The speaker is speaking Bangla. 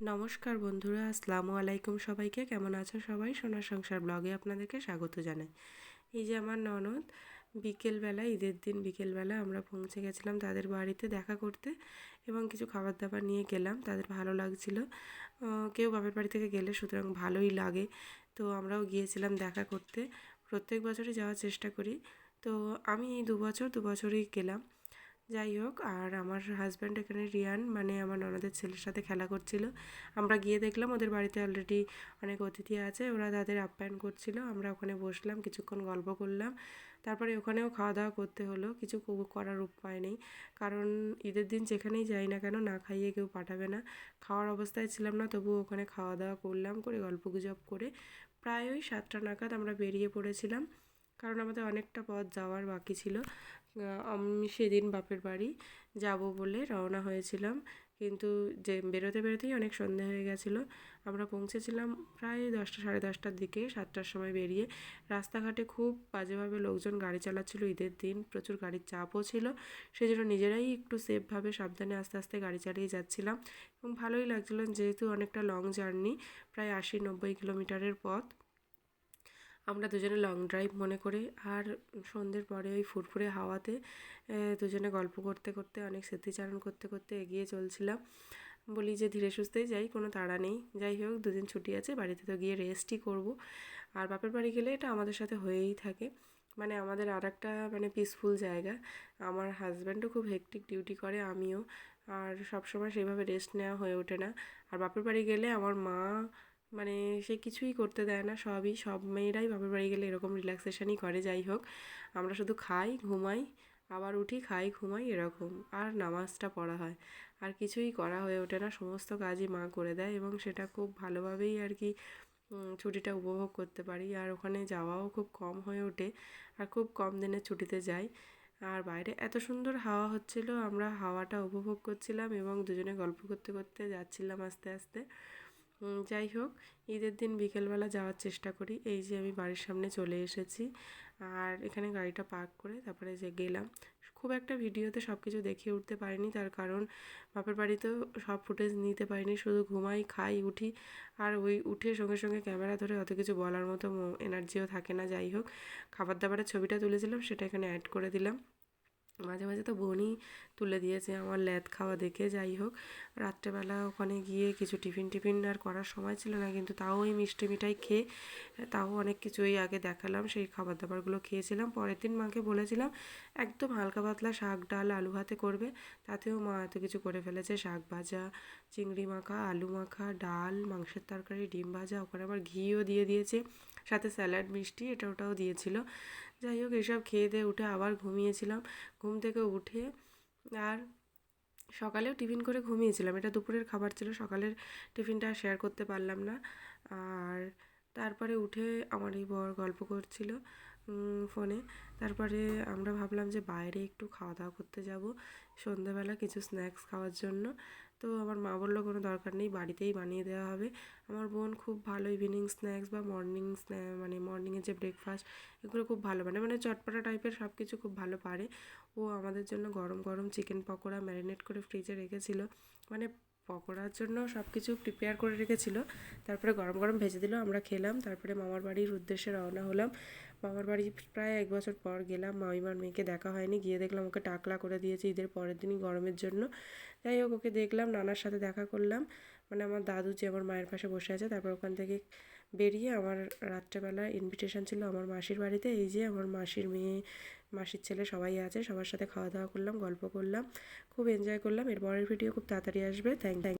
নমস্কার বন্ধুরা, আসসালামু আলাইকুম সবাইকে। কেমন আছো সবাই? সোনার সংসার ব্লগে আপনাদেরকে স্বাগত জানাই। এই যে আমার ননদ, বিকেলবেলা, ঈদের দিন বিকেলবেলা আমরা পৌঁছে গেছিলাম তাদের বাড়িতে দেখা করতে এবং কিছু খাবার দাবার নিয়ে গেলাম। তাদের ভালো লাগছিল। কেউ বাপের বাড়ি থেকে গেলে সুতরাং ভালোই লাগে। তো আমরাও গিয়েছিলাম দেখা করতে। প্রত্যেক বছরই যাওয়ার চেষ্টা করি। তো আমি এই দু বছর, দু বছরই গেলাম। যাই হোক, আর আমার হাজব্যান্ড এখানে রিয়ান মানে আমার ননদের ছেলের সাথে খেলা করছিল। আমরা গিয়ে দেখলাম ওদের বাড়িতে অলরেডি অনেক অতিথি আছে, ওরা তাদের আপ্যায়ন করছিল। আমরা ওখানে বসলাম, কিছুক্ষণ গল্প করলাম। তারপরে ওখানেও খাওয়া দাওয়া করতে হলো, কিছু করার উপায় নেই। কারণ ঈদের দিন যেখানেই যাই না কেন, না খাইয়ে কেউ পাঠাবে না। খাওয়ার অবস্থায় ছিলাম না, তবুও ওখানে খাওয়া দাওয়া করলাম, করে গল্প গুজব করে প্রায় ওই সাতটা নাগাদ আমরা বেরিয়ে পড়েছিলাম। কারণ আমাদের অনেকটা পথ যাওয়ার বাকি ছিল। আমি সেদিন বাপের বাড়ি যাব বলে রওনা হয়েছিলাম। কিন্তু যে বেরোতে বেরোতেই অনেক সন্ধে হয়ে গেছিল। আমরা পৌঁছেছিলাম প্রায় দশটা, সাড়ে দশটার দিকে, সাতটার সময় বেরিয়ে। রাস্তাঘাটে খুব বাজেভাবে লোকজন গাড়ি চালাচ্ছিল, ঈদের দিন প্রচুর গাড়ির চাপও ছিল। সেই জন্য নিজেরাই একটু সেফভাবে সাবধানে আস্তে আস্তে গাড়ি চালিয়ে যাচ্ছিলাম। এবং ভালোই লাগছিল, যেহেতু অনেকটা লং জার্নি প্রায় আশি, নব্বই কিলোমিটারের পথ। আমরা দুজনে লং ড্রাইভ মনে করে। আর সন্ধ্যের পরে ওই ফুরফুরে হাওয়াতে দুজনে গল্প করতে করতে, অনেক স্মৃতিচারণ করতে করতে এগিয়ে চলছিলাম। বলি যে ধীরে সুস্থেই যাই, কোনো তাড়া নেই। যাই হোক, দুদিন ছুটি আছে, বাড়িতে তো গিয়ে রেস্টই করব। আর বাপের বাড়ি গেলে এটা আমাদের সাথে হয়েই থাকে। মানে আমাদের আর একটা মানে পিসফুল জায়গা। আমার হাজব্যান্ডও খুব হেকটিক ডিউটি করে, আমিও। আর সবসময় সেইভাবে রেস্ট নেওয়া হয়ে ওঠে না। আর বাপের বাড়ি গেলে আমার মা মানে সে কিছুই করতে দেয় না, সবই, সব মেয়েরাই বাপের বাড়ি গেলে এরকম রিল্যাক্সেশনই করে, যাই হোক। আমরা শুধু খাই, ঘুমাই, আবার উঠি, খাই, ঘুমাই, এরকম। আর নামাজটা পড়া হয়। আর কিছুই করা হয়ে ওঠে না, সমস্ত কাজই মা করে দেয় এবং সেটা খুব ভালোভাবেই আর কি ছুটিটা উপভোগ করতে পারি। আর ওখানে যাওয়াও খুব কম হয়ে ওঠে আর খুব কম দিনের ছুটিতে যাই। আর বাইরে এত সুন্দর হাওয়া হচ্ছিল, আমরা হাওয়াটা উপভোগ করছিলাম এবং দুজনে গল্প করতে করতে যাচ্ছিলাম আস্তে আস্তে। যাই হোক, ঈদের দিন বিকেলবেলা যাওয়ার চেষ্টা করি। এই যে আমি বাড়ির সামনে চলে এসেছি। আর এখানে গাড়িটা পার্ক করে তারপরে যে গেলাম। খুব একটা ভিডিওতে সব কিছু দেখিয়ে উঠতে পারিনি। তার কারণ বাপের বাড়িতেও সব ফুটেজ নিতে পারিনি। শুধু ঘুমাই, খাই, উঠি। আর ওই উঠে সঙ্গে সঙ্গে ক্যামেরা ধরে অত কিছু বলার মতো এনার্জিও থাকে না। যাই হোক খাবার দাবারের ছবিটা তুলেছিলাম, সেটা এখানে অ্যাড করে দিলাম। মাঝে মাঝে তো বোনই তুলে দিয়েছে আমার ল্যাদ খাওয়া দেখে, যাই হোক। রাত্রেবেলা ওখানে গিয়ে কিছু টিফিন টিফিন আর করার সময় ছিল না, কিন্তু তাও ওই মিষ্টি মিঠাই খেয়ে তাও অনেক কিছুই আগে দেখালাম, সেই খাবার দাবারগুলো খেয়েছিলাম। পরের দিন মাকে বলেছিলাম, একদম হালকা পাতলা শাক, ডাল, আলু ভাতে করবে। তাতেও মা এত কিছু করে ফেলেছে। শাক ভাজা, চিংড়ি মাখা, আলু মাখা, ডাল, মাংসের তরকারি, ডিম ভাজা, ওখানে আবার ঘিও দিয়ে দিয়েছে। সাথে স্যালাড, মিষ্টি, এটা ওটাও দিয়েছিল। যাই হোক, এসব খেয়ে দিয়ে উঠে আবার ঘুমিয়েছিলাম। ঘুম থেকে উঠে আর সকালেও টিফিন করে ঘুমিয়েছিলাম। এটা দুপুরের খাবার ছিল, সকালের টিফিনটা শেয়ার করতে পারলাম না। আর তারপরে উঠে আমার এই বর গল্প করছিল। ফোনে। তারপরে আমরা ভাবলাম যে বাইরে একটু খাওয়া দাওয়া করতে যাব সন্ধ্যাবেলা কিছু স্ন্যাক্স খাওয়ার জন্য। তো আমার মা বলল, কোনো দরকার নেই, বাড়িতেই বানিয়ে দেওয়া হবে। আমার বোন খুব ভালো ইভিনিং স্ন্যাক্স বা মর্নিং মানে মর্নিংয়ের যে ব্রেকফাস্ট এগুলো খুব ভালো মানে মানে চটপটা টাইপের সব কিছু খুব ভালো পারে। ও আমাদের জন্য গরম গরম চিকেন পকোড়া ম্যারিনেট করে ফ্রিজে রেখেছিল। মানে পকোড়ার জন্য সব কিছু প্রিপেয়ার করে রেখেছিল। তারপরে গরম গরম ভেজে দিল, আমরা খেলাম। তারপরে মামার বাড়ির উদ্দেশ্যে রওনা হলাম। মামার বাড়ি প্রায় এক বছর পর গেলাম। মামিমার মেয়েকে দেখা হয়নি। গিয়ে দেখলাম ওকে টাকলা করে দিয়েছে ঈদের পরের দিনই গরমের জন্য। যাই হোক, ওকে দেখলাম, নানার সাথে দেখা করলাম। মানে আমার দাদু যে আমার মায়ের পাশে বসে আছে, তারপর ওখান থেকে বেরিয়ে আমার রাত্রেবেলা ইনভিটেশন ছিল আমার মাসির বাড়িতে। এই যে আমার মাসির মেয়ে, মাসির ছেলে সবাই আছে, সবার সাথে খাওয়া দাওয়া করলাম, গল্প করলাম, খুব এনজয় করলাম। এরপরের ভিডিও খুব তাড়াতাড়ি আসবে। Thank thank